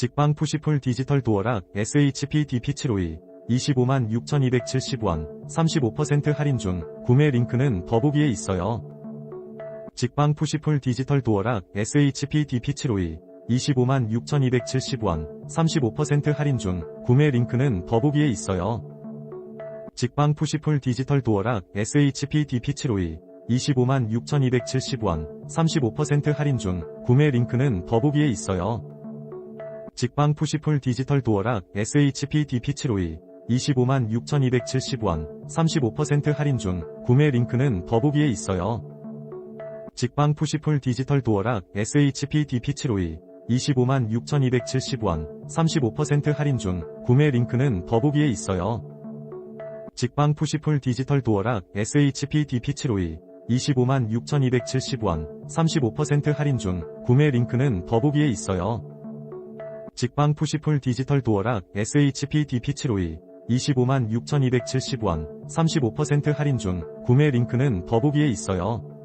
직방 푸시풀 디지털 도어락 SHP DP752 25만 6,270원 35% 할인 중 구매 링크는 더보기에 있어요. 직방 푸시풀 디지털 도어락 SHP DP752 25만 6,270원 35% 할인 중 구매 링크는 더보기에 있어요. 직방 푸시풀 디지털 도어락 SHP DP752 25만 6,270원 35% 할인 중 구매 링크는 더보기에 있어요. 직방 푸시풀 디지털 도어락 SHP DP752 25만 6,270원 35% 할인 중 구매 링크는 더보기에 있어요. 직방 푸시풀 디지털 도어락 SHP DP752 25만 6,270원 35% 할인 중 구매 링크는 더보기에 있어요. 직방 푸시풀 디지털 도어락 SHP DP752 25만 6,270원 35% 할인 중 구매 링크는 더보기에 있어요. 직방 푸시풀 디지털 도어락 SHP DP752 25만 6,270원 35% 할인 중 구매 링크는 더보기에 있어요.